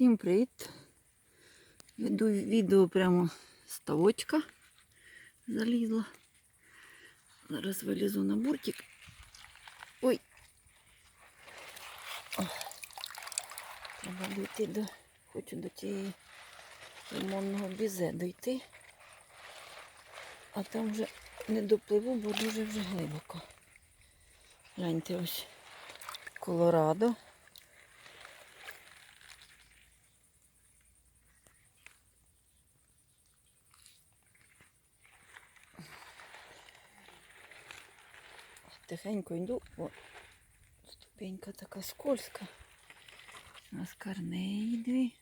Всім привіт! Веду відео прямо з ставочка. Залізла. Зараз вилізу на буртик. Ой. О. Треба дійти до, хочу до тієї лимонного бізе дойти. А там вже не допливу, бо дуже вже глибоко. Гляньте ось Колорадо. Тихенько йду, бо ступенька така скользка. У нас корнеї дві.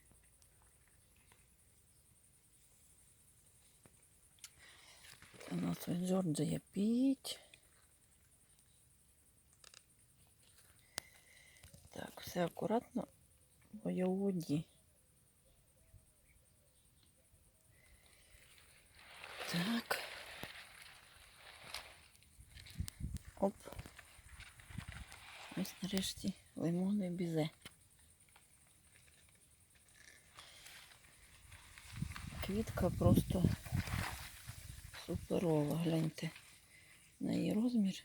У нас ось Джорджія Піч. Так, все акуратно, бо я у воді. Так. Оп. Ось нарешті лимонне бізе. Квітка просто суперова. Гляньте на її розмір.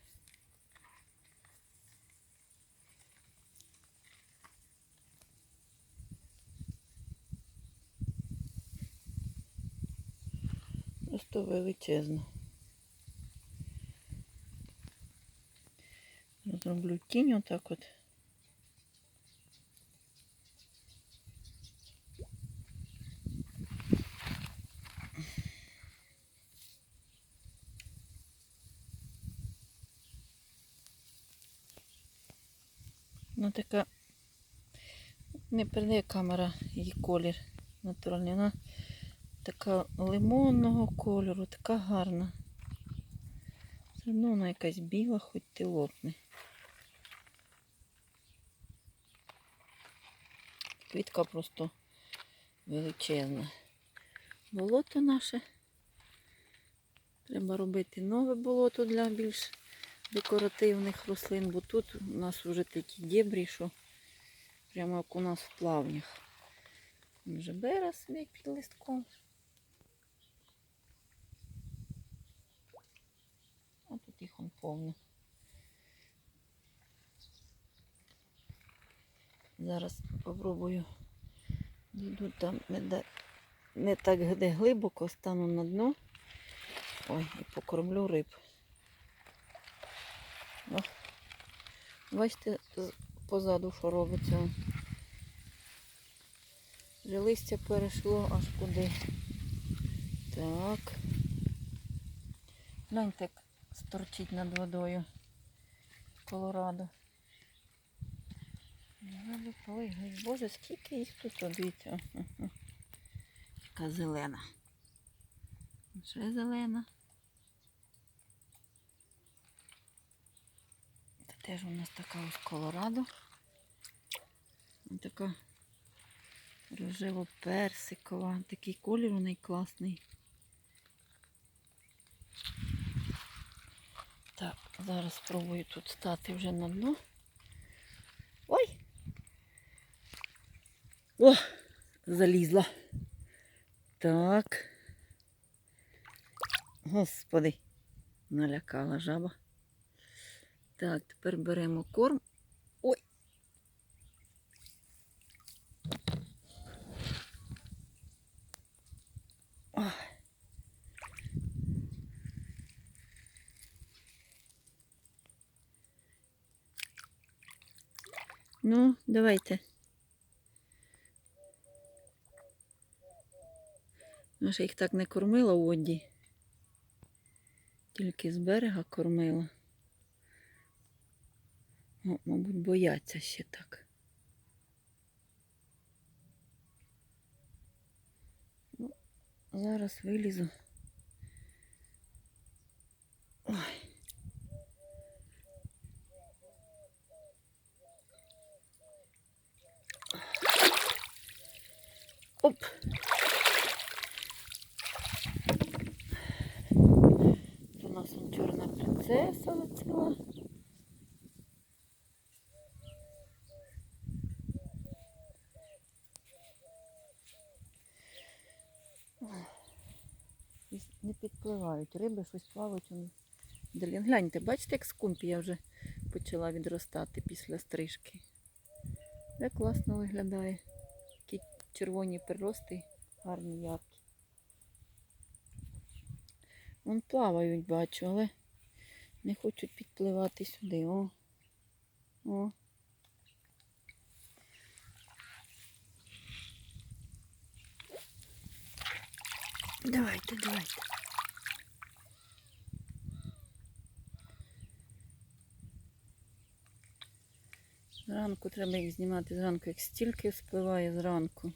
Просто величезно. Зроблю тінь отак от. Ну така не передає камера її колір натуральний. Вона така лимонного кольору, така гарна. Все одно вона якась біла, хоч ти лопне. Квітка просто величезна. Болото наше. Треба робити нове болото для більш декоративних рослин, бо тут у нас вже такі дєбрі, що прямо як у нас в плавнях. Вже бера собі під листком. А тут їх он повно. Зараз попробую. Йду там не, не так де глибоко, стану на дно. Ой, і покормлю риб. О, бачите, позаду що робиться. Вже листя перейшло аж куди. Так. Гляньте, як сторчить над водою. Колорадо. Ой, ой, Боже, скільки їх тут, дивіться. Яка зелена. Ще зелена. Це теж у нас така ось колорадо. Така рожево-персикова. Такий колір у неї класний. Так, зараз спробую тут стати вже на дно. Ой! О! Залізла. Так. Господи, налякала жаба. Так, тепер беремо корм. Ой. Ну, давайте. Наша їх так не кормила у воді. Тільки з берега кормила. О, мабуть, бояться ще так. Ну, зараз вилізу. Ой. Оп. Тут у нас он чорна принцеса оціла. Щось не. Риби щось плавають. вдалі. Гляньте, бачите, як скумпія вже почала відростати після стрижки. Як класно виглядає. Такі червоні прирости, гарні яркі. Вон плавають, бачу, але не хочуть підпливати сюди. О. О. Давайте, давайте. Зранку треба їх знімати зранку, як стільки спливає зранку.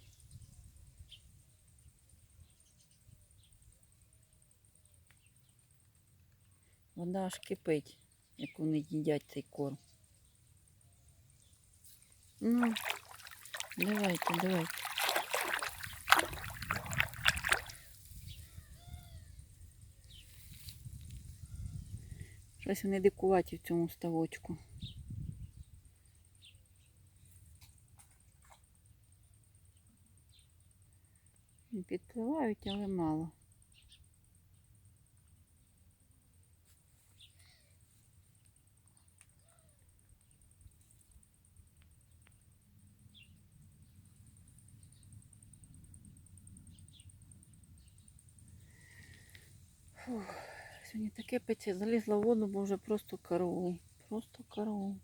Вода аж кипить, як вони їдять цей корм. Ну, давайте, давайте. Щось вони дикуваті в цьому ставочку. Підпливають, але мало. Фух, сьогодні таке пече, залізла в воду, бо вже просто караул. Просто караул.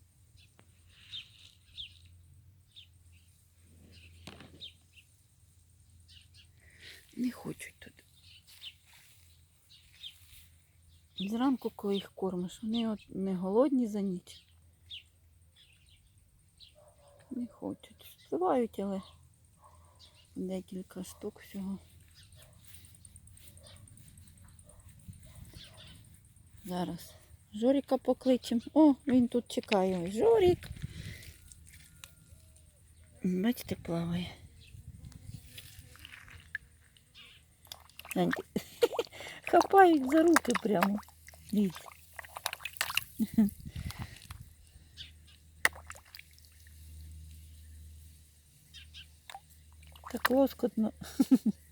Не хочуть тут. Зранку, коли їх кормиш, вони от не голодні за ніч. Не хочуть. Спливають, але декілька штук всього. Зараз. Жоріка покличем. О, він тут чекає. Жорік. Бачите, плаває. Гляньте. Хапають за руки прямо. Дивіться. Так лоскотно.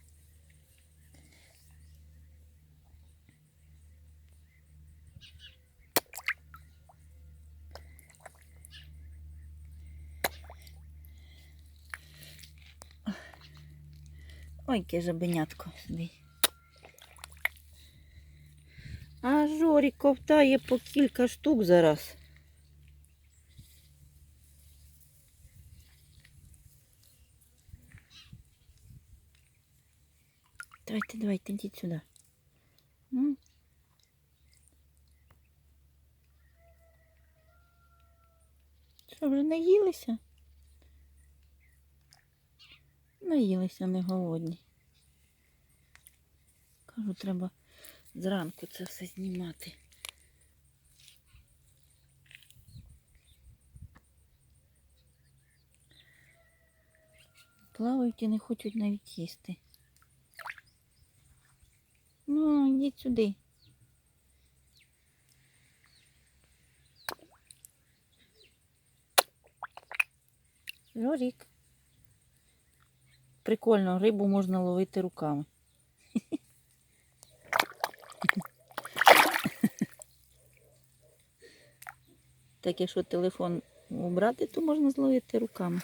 Ой, яке жабенятко сидить. А Жорік ковтає по кілька штук зараз. Давайте, давайте, йдіть сюди. Що, вже наїлися? Наїлися, не голодні. Кажу, треба зранку це все знімати. Плавають і не хочуть навіть їсти. Ну, йдіть сюди. Жорік. Прикольно, рибу можна ловити руками. Так, якщо телефон убрати, то можна зловити руками.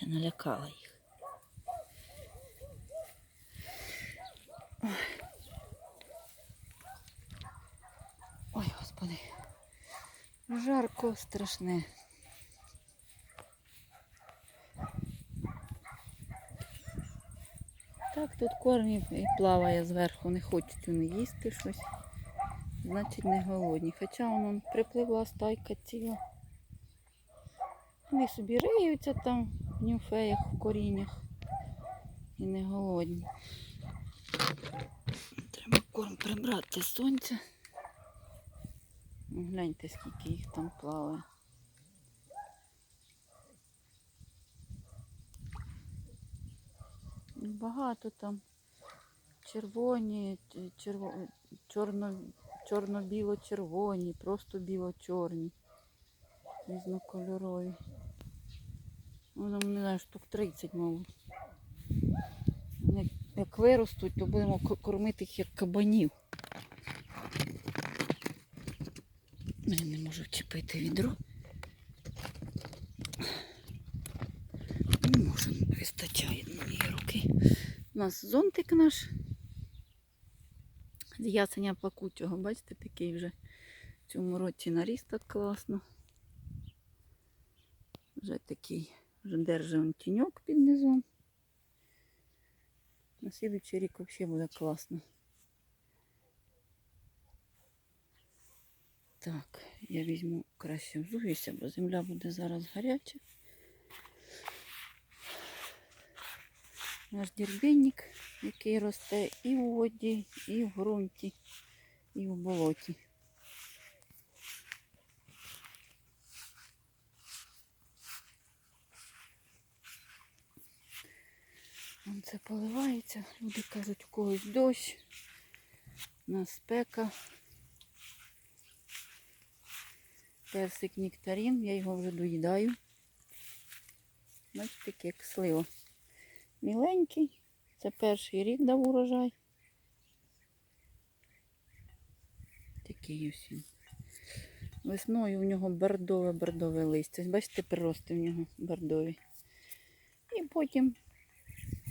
Це налякало їх. Ой, господи. Жарко страшне. Так, тут корм і плаває зверху, не хочуть вони їсти щось. Значить не голодні. Хоча воно припливла стайка ціла. Вони собі риються там в нюфеях, в коріннях. І не голодні. Треба корм прибрати сонця. Гляньте, скільки їх там плаває. Багато там червоні, черво, чорно, чорно-біло-червоні, просто біло-чорні. Різнокольорові. Воно, не знаю, штук 30, мабуть. Як, виростуть, то будемо кормити їх як кабанів. Я не можу вчепити відро. Не можу, не вистачає моєї руки. У нас зонтик наш з ясеня плакучого. Бачите, такий вже в цьому році наріс так класно. Вже такий, вже держить он тіньок під низом. На слідуючий рік взагалі буде класно. Так, я візьму краще взуюся, бо земля буде зараз гаряча. Наш дірбінник, який росте і в воді, і в ґрунті, і в болоті. Вон це поливається. Люди кажуть, у когось дощ, у нас спека. Персик нектарин, я його вже доїдаю. Бачите, як слива. Міленький. Це перший рік дав урожай. Такий ось він. Весною в нього бордове-бордове листя. Бачите, прирости в нього бордові. І потім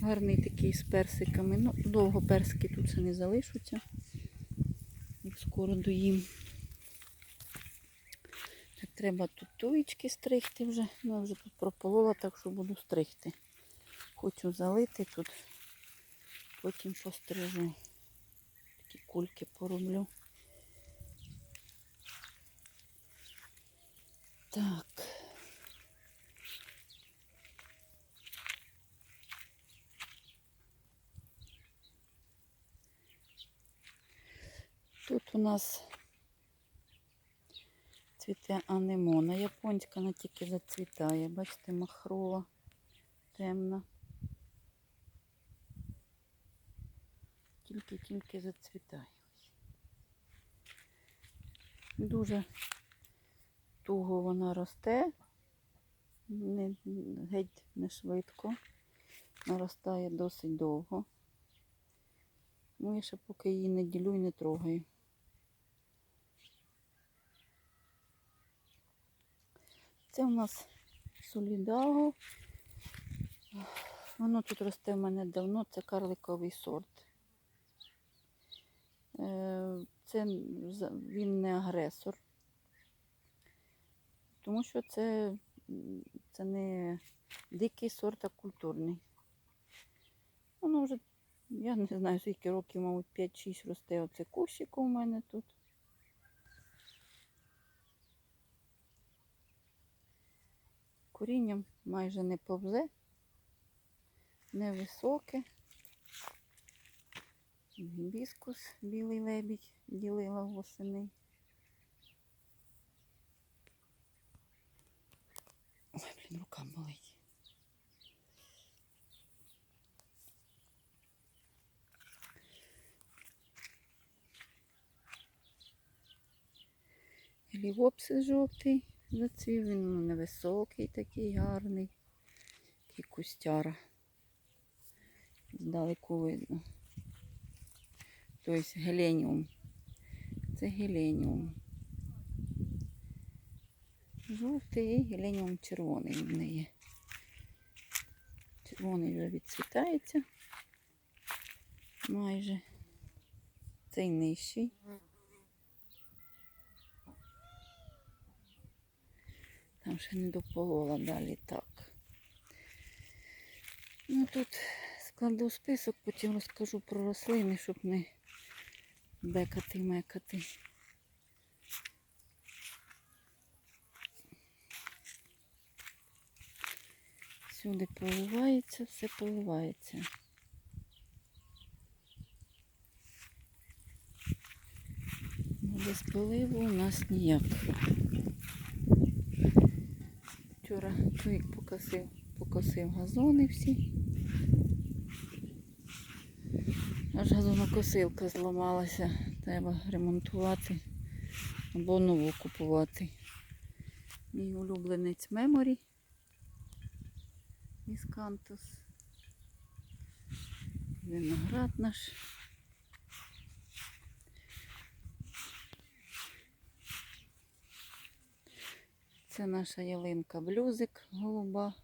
гарний такий з персиками. Ну, довго персики тут ще не залишаться. Як скоро доїм. Так, треба тут туєчки стригти вже. Ну, я вже тут прополола, так що буду стригти. Хочу залити тут, потім пострижу. Такі кульки пороблю. Так. Тут у нас цвіте анемона японська, вона тільки зацвітає. Бачите, махрова, темна. Тільки-тільки зацвітає. Дуже туго вона росте, не, геть не швидко. Наростає досить довго. Ну, я ще поки її не ділю і не трогаю. Це у нас солідаго. Воно тут росте в мене давно, це карликовий сорт. Е, Це він не агресор. Тому що це, це не дикий сорт, а культурний. Воно вже, я не знаю, скільки років, мабуть, 5-6 росте оце кущик у мене тут. Корінням майже не повзе, невисоке. Гібіскус, білий лебідь, ділила восени. Ой, блін, рука болить. Лівопсис жовтий зацвів, він невисокий, такий гарний. Такий кустяра. Здалеку видно. Тобто геленіум. Це геленіум. Жовтий і геленіум червоний в неї. Червоний вже відцвітається. Майже. Цей нижчий. Там ще не дополола далі так. Ну тут складу список, потім розкажу про рослини, щоб не бекати-мекати. Всюди поливається, все поливається. Ну, Без поливу у нас ніяк. Вчора чоловік покосив, покосив газони всі. Аж газонокосилка зламалася. Треба ремонтувати або нову купувати. Мій улюбленець Меморі. Міскантус. Виноград наш. Це наша ялинка блюзик голуба.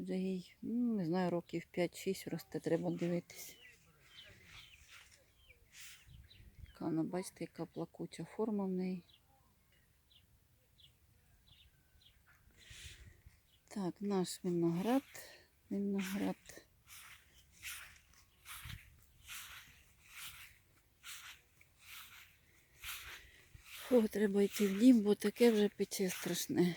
Вже їй, ну, не знаю, років 5-6 росте, треба дивитись. Вона, бачите, яка плакуча форма в неї. Так, наш виноград. Виноград. Фу, треба йти в дім, бо таке вже пече страшне.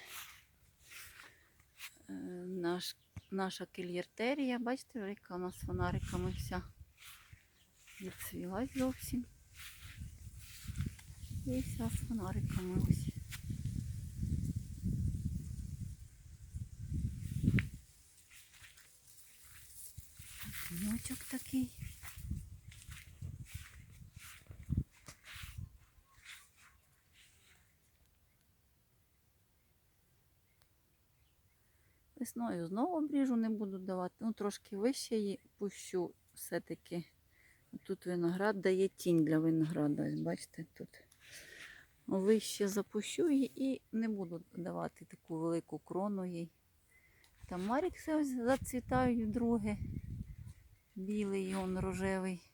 Е, Наш, наша кельєртерія, бачите, яка у нас фонариками вся відцвілась зовсім. І вся з фонариками ось. Ночок такий. Весною знову обріжу, не буду давати. Ну, трошки вище її пущу все-таки. Тут виноград дає тінь для винограда. Бачите, тут вище запущу її і не буду давати таку велику крону їй. Там Марікси ось зацвітають вдруге. Білий он рожевий.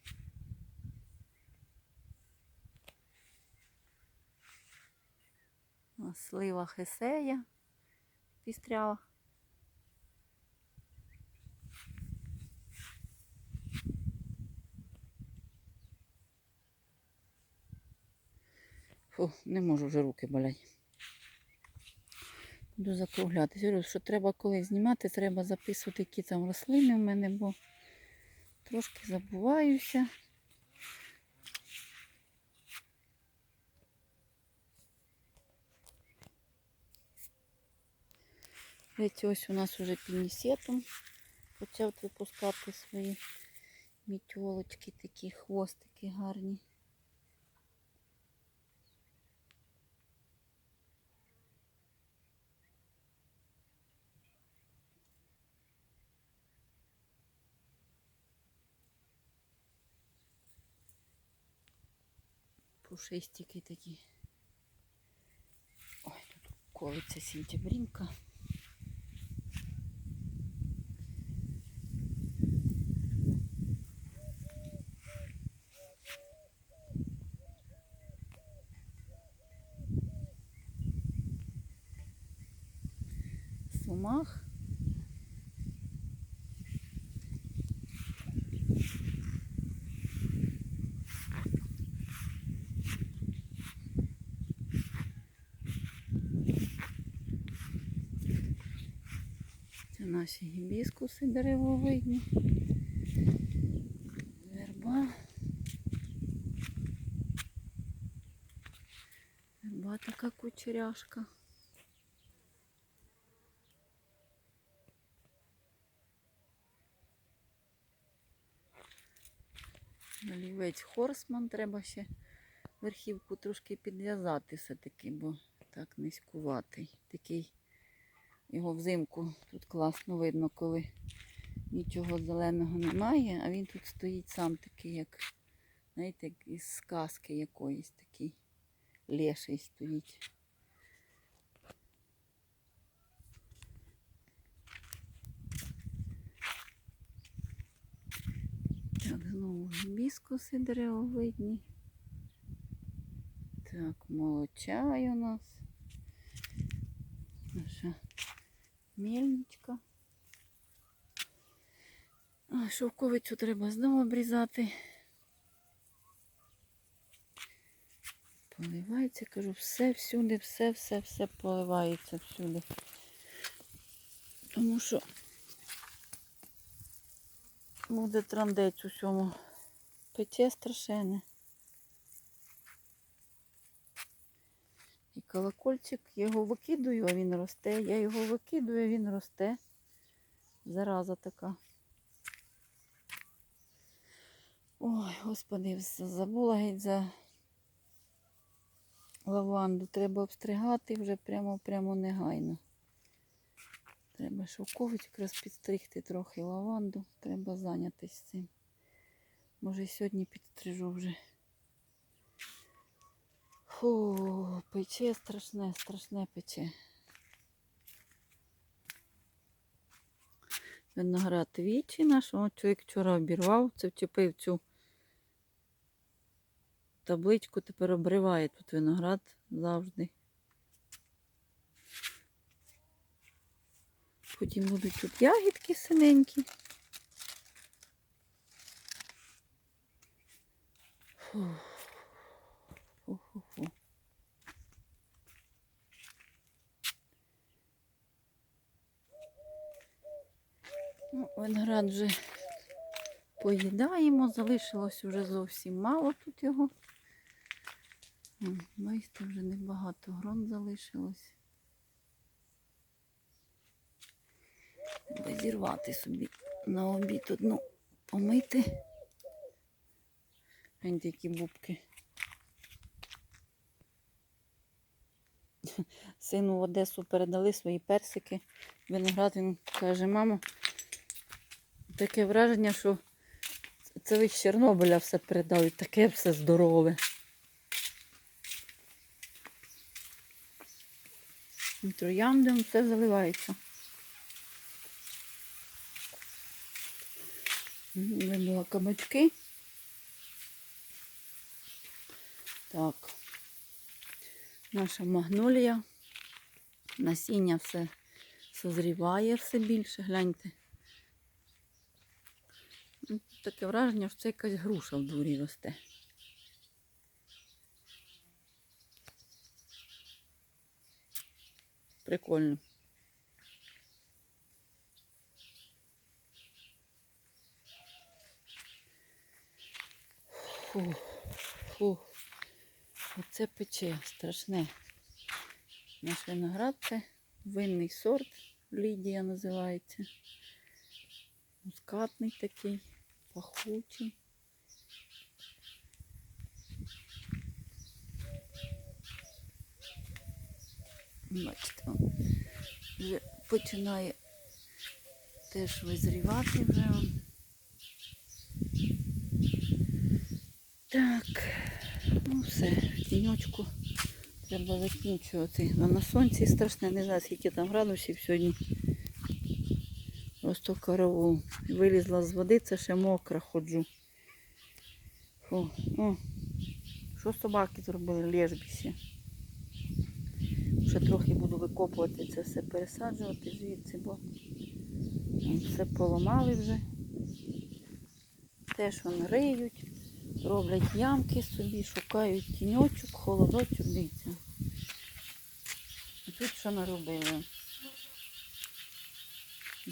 Слива хесея пістрява. Фу, не можу вже руки болять. Буду закруглятися. Говорю, що треба коли знімати, треба записувати, які там рослини в мене, бо трошки забуваюся. Видите, ось у нас уже пінісетом почав випускати свої мітьолочки, такі хвостики гарні. Пушистики такі. Ой, тут колиться сентябринка. Сумах. Наші гібіскуси деревовидні. Верба. Верба така кучеряшка. Олівець Хорсман, треба ще верхівку трошки підв'язати все-таки, бо так низькуватий. Такий його взимку тут класно видно, коли нічого зеленого немає, а він тут стоїть сам такий, як, знаєте, як із сказки якоїсь такий леший стоїть. Так, знову гібіскуси деревовидні. Так, молочай у нас. Наша мельничка. Шовковицю треба знову обрізати. Поливається, кажу, все всюди, все, все, все поливається всюди. Тому що буде трандець усьому. Пече страшенне. І колокольчик, я його викидую, а він росте. Я його викидую, а він росте. Зараза така. Ой, господи, забула геть за лаванду. Треба обстригати вже прямо прямо негайно. Треба шовкович якраз підстригти трохи лаванду. Треба зайнятися цим. Може, сьогодні підстрижу вже. Фу, пече страшне, страшне пече. Виноград вічі наш, о, чоловік вчора обірвав, це вчепив цю табличку, тепер обриває тут виноград завжди. Потім будуть тут ягідки синенькі. Фу. Ну, виноград вже поїдаємо, залишилось вже зовсім мало тут його. Бачите, вже небагато грон залишилось. Треба зірвати собі на обід одну помити. Гляньте, які бубки. Сину в Одесу передали свої персики. Виноград він каже, мамо, таке враження, що це з Чорнобиля все передали, таке все здорове. Трояндом все заливається. М, Вибила кабачки. Так. Наша магнолія. Насіння все созріває все більше, гляньте. Ну, Таке враження, що це якась груша в дворі росте. Прикольно. Фу, фу. Оце пече страшне. Наш виноград це винний сорт. Лідія називається. Мускатний такий, пахучий. Бачите, вже починає теж визрівати вже. Так, ну все, в тіньочку треба закінчувати. А на сонці страшне, не знаю, скільки там градусів сьогодні. Просто караул. Вилізла з води, це ще мокра ходжу. Фу. О, що собаки зробили лежбище? Ще трохи буду викопувати це все, пересаджувати звідси, бо все поламали вже. Теж вони риють, роблять ямки собі, шукають тіньочок, холодочок, дивіться. Тут що наробили?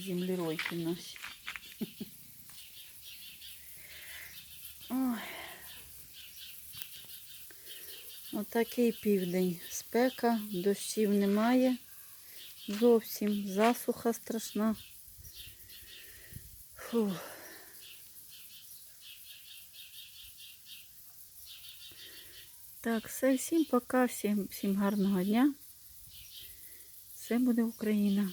Землеройки наші. Ой. Отакий південь. Спека, дощів немає. Зовсім засуха страшна. Фу. Так, все, всім пока, всім, всім гарного дня. Все буде Україна.